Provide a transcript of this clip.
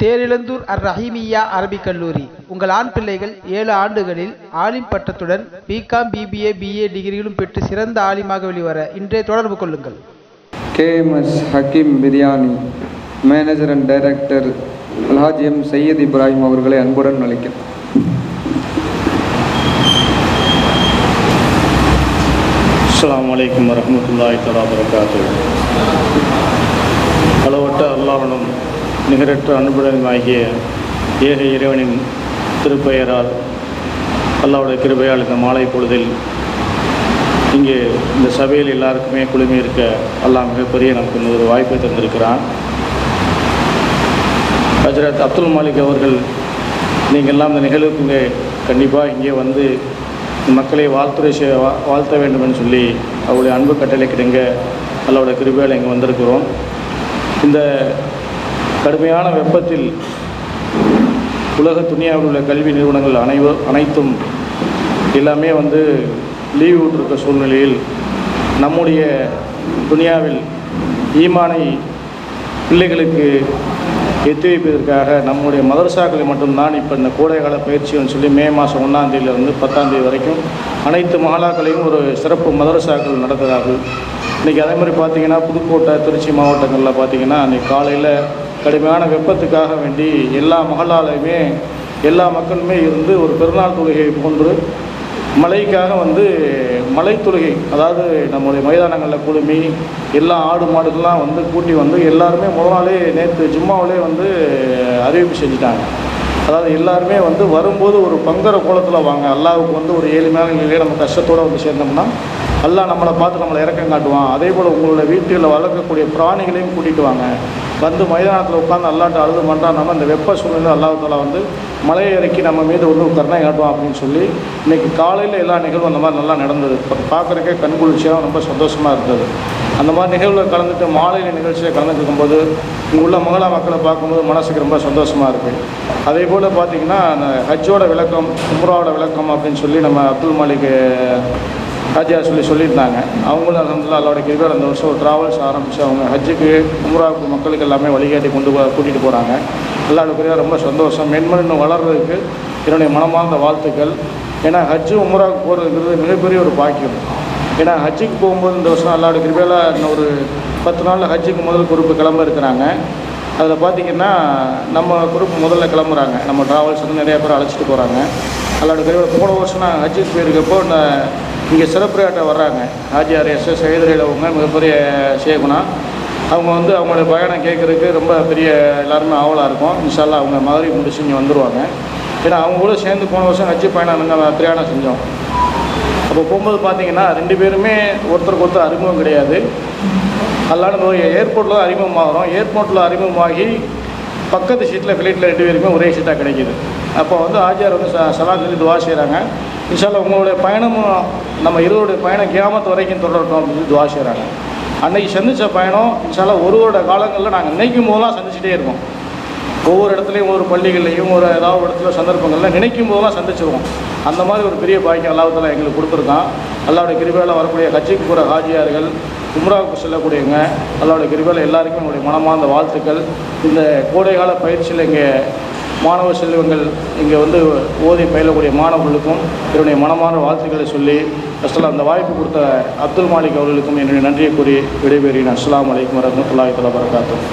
தேரிழந்தூர் அர் ரஹீமியா அரபிக் கல்லூரி. உங்கள் ஆண் பிள்ளைகள் ஏழு ஆண்டுகளில் ஆலிம் பட்டத்துடன் பிகாம் பிபிஏ பிஏ டிகிரிகளும் பெற்று சிறந்த ஆலிமாக வெளிவர இன்றே தொடர்பு கொள்ளுங்கள். KMS Hakeem biryani manager and director Alhaji M Syed Ibrahim அவர்களை அன்புடன் அழைக்கிறேன். அஸ்ஸலாமு அலைக்கும் வரஹ்மத்துல்லாஹி தஆலா வரகாத்து அளவற்ற அல்லாஹ்வினும் நிகரற்ற அன்புடன் ஆகிய ஏக இறைவனின் திருப்பெயரால் அல்லாவுடைய கிருபையால் இந்த மாலை பொழுதில் இங்கே இந்த சபையில் எல்லாருக்குமே குழுமி இருக்க அல்லாஹ் மிகப்பெரிய நமக்கு இந்த ஒரு வாய்ப்பை தந்திருக்கிறான். ஹஜரத் அப்துல் மாலிக் அவர்கள் நீங்கள் எல்லாம் இந்த நிகழ்வுக்கு இங்கே கண்டிப்பாக இங்கே வந்து மக்களை வாழ்த்துறை செய்ய வா- வாழ்த்த வேண்டுமென்னு சொல்லி அவருடைய அன்பு கட்டளை கிடங்க அல்லாவோட கிருபையால் இங்கே வந்திருக்கிறோம். இந்த கடுமையான வெப்பத்தில் உலக துணியாவில் உள்ள கல்வி நிறுவனங்கள் அனைவ அனைத்தும் எல்லாமே வந்து லீவ் விட்டிருக்க சூழ்நிலையில் நம்முடைய துனியாவில் ஈமானை பிள்ளைகளுக்கு எத்தி வைப்பதற்காக நம்முடைய மதரசாக்களை மட்டும்தான் இப்போ இந்த கோடைக்கால பயிற்சின்னு சொல்லி மே மாதம் ஒன்றாந்தேதியிலிருந்து பத்தாந்தேதி வரைக்கும் அனைத்து மகாலாக்களையும் ஒரு சிறப்பு மதரசாக்கள் நடத்துகிறார்கள். இன்றைக்கி அதே மாதிரி பார்த்திங்கன்னா புதுக்கோட்டை திருச்சி மாவட்டங்களில் பார்த்தீங்கன்னா அன்றைக்கி காலையில் கடுமையான வெப்பத்துக்காக வேண்டி எல்லா மகளாலையுமே எல்லா மக்களுமே இருந்து ஒரு பெருநாள் தொழுகையை போன்று மழைக்காக வந்து மலை தொழுகை அதாவது நம்முடைய மைதானங்களில் குழுமி எல்லா ஆடு மாடுகள்லாம் வந்து கூட்டி வந்து எல்லாருமே முதல் நாளே நேற்று ஜும்மாவிலே வந்து அறிவிப்பு செஞ்சுட்டாங்க. அதாவது எல்லாருமே வந்து வரும்போது ஒரு பங்கர கோலத்தில் வாங்க. அல்லாவுக்கு வந்து ஒரு ஏழ்மையான நிலையிலே நம்ம கஷ்டத்தோடு வந்து சேர்ந்தோம்னா அல்லா நம்மளை பார்த்து நம்மளை இறக்கம் காட்டுவான். அதே போல் உங்களோட வீட்டில் வளர்க்கக்கூடிய பிராணிகளையும் கூட்டிகிட்டு வாங்க. வந்து மைதானத்தில் உட்காந்து அல்லாட்ட அழுது பண்ணுறாங்க இந்த வெப்ப சூழ்நிலை அல்லாஹால வந்து மலையை இறக்கி நம்ம மீது ஒன்று கருணை காட்டுவோம் அப்படின்னு சொல்லி இன்றைக்கி காலையில் எல்லா நிகழ்வும் அந்த மாதிரி நல்லா நடந்தது. பார்க்குறக்கே கண்குளிர்ச்சியாக ரொம்ப சந்தோஷமாக இருந்தது. அந்த மாதிரி நிகழ்வில் கலந்துட்டு மாலையில் நிகழ்ச்சியில் கலந்துட்டு போது இங்கே உள்ள மகளா மக்களை பார்க்கும்போது மனசுக்கு ரொம்ப சந்தோஷமாக இருக்குது அதே போல் பார்த்திங்கன்னா அந்த ஹஜ்ஜோட விளக்கம் உம்ராவோட விளக்கம் அப்படின்னு சொல்லி நம்ம அப்துல் மாலிக் ராஜா சொல்லி சொல்லியிருந்தாங்க. அவங்களும் அலமதுல்லா அல்லாவோட கிருபையால் அந்த வருஷம் ஒரு ட்ராவல்ஸ் ஆரம்பித்து அவங்க ஹஜ்ஜுக்கு உம்ராவுக்கு மக்களுக்கு எல்லாமே வழிகாட்டி கொண்டு கூட்டிகிட்டு போகிறாங்க அல்லாவோட கிருபையாக ரொம்ப சந்தோஷம். மென்மன் இன்னும் வளர்றதுக்கு என்னுடைய மனமார்ந்த வாழ்த்துக்கள். ஏன்னா ஹஜ்ஜு உம்ராவுக்கு போகிறதுங்கிறது மிகப்பெரிய ஒரு பாக்கியம். ஏன்னா ஹஜ்ஜுக்கு போகும்போது இந்த வருஷம் அல்லாவோட கிருபையால் இன்னும் ஒரு பத்து நாளில் ஹஜ்ஜுக்கு முதல் குரூப்பு கிளம்ப இருக்கிறாங்க. அதில் பார்த்திங்கன்னா நம்ம குரூப் முதல்ல கிளம்புறாங்க. நம்ம ட்ராவல்ஸ் வந்து நிறையா பேர் அழைச்சிட்டு போகிறாங்க அல்லாவோட கிருபையால் போன வருஷம் நான் ஹஜ்ஜுக்கு போயிருக்கப்போ இந்த இங்கே சிறப்புரையாட்ட வர்றாங்க. ஆஜிஆர் எஸ் எஸ் சைதரையில் அவங்க மிகப்பெரிய சேகுனா. அவங்க வந்து அவங்களுடைய பயணம் கேட்குறதுக்கு ரொம்ப பெரிய எல்லாருமே ஆவலாக இருக்கும். இன்ஷால்லா அவங்க மாதிரி முடிச்சு இங்கே வந்துடுவாங்க ஏன்னா அவங்க கூட சேர்ந்து போன வருஷம் ஹஜ்ஜு பயணம் நாங்கள் பிரயாணம் செஞ்சோம். அப்போ போகும்போது பார்த்தீங்கன்னா ரெண்டு பேருமே ஒருத்தருக்கு ஒருத்தர் அறிமுகம் கிடையாது. அல்லாண்டு போய் ஏர்போர்ட்டில் அறிமுகமாகிறோம். ஏர்போர்ட்டில் அறிமுகமாகி பக்கத்து சீட்டில் ஃப்ளைட்டில் ரெண்டு பேருமே ஒரே சீட்டாக கிடைக்கிது. அப்போ வந்து ஆஜியார் வந்து ச சலா சொல்லி துவா செய்கிறாங்க இன்ஷால்லா உங்களுடைய பயணமும் நம்ம இருவருடைய பயணம் கேமத்து வரைக்கும் தொடரட்டும் அப்படின்னு சொல்லி துவா செய்கிறாங்க அன்னைக்கு சந்தித்த பயணம் இன்ஷால்லா ஒரு வருட காலங்களில் நாங்கள் நினைக்கும் போதெல்லாம் சந்திச்சுட்டே இருக்கோம் ஒவ்வொரு இடத்துலையும் ஒவ்வொரு பள்ளிகள்லையும் ஒரு ஏதாவது இடத்துல சந்தர்ப்பங்களில் நினைக்கும் போதெல்லாம் சந்திச்சிருவோம். அந்த மாதிரி ஒரு பெரிய பாக்கியம் அல்லாஹால எங்களுக்கு கொடுத்துருக்கான். அல்லாவுடைய கிருபையில் வரக்கூடிய கட்சிக்கு போகிற ஹாஜியார்கள் உம்ராவுக்கு செல்லக்கூடியவங்க அல்லாவுடைய கிருபையில் எல்லாருக்கும் என்னுடைய மனமார்ந்த வாழ்த்துக்கள். இந்த கோடைகால பயிற்சியில் இங்கே மாணவ செல்வங்கள் இங்கே வந்து ஓதி பயிலக்கூடிய மாணவர்களுக்கும் என்னுடைய மனமான வாழ்த்துக்களை சொல்லி அஸ்லாம் அந்த வாய்ப்பு கொடுத்த அப்துல் மாலிக் அவர்களுக்கும் என்னுடைய நன்றியை கூறி விடைபெறுகிறேன். அஸ்லாம் வலைக்கம் வரமத்துல்லாஹி வரகாத்தூர்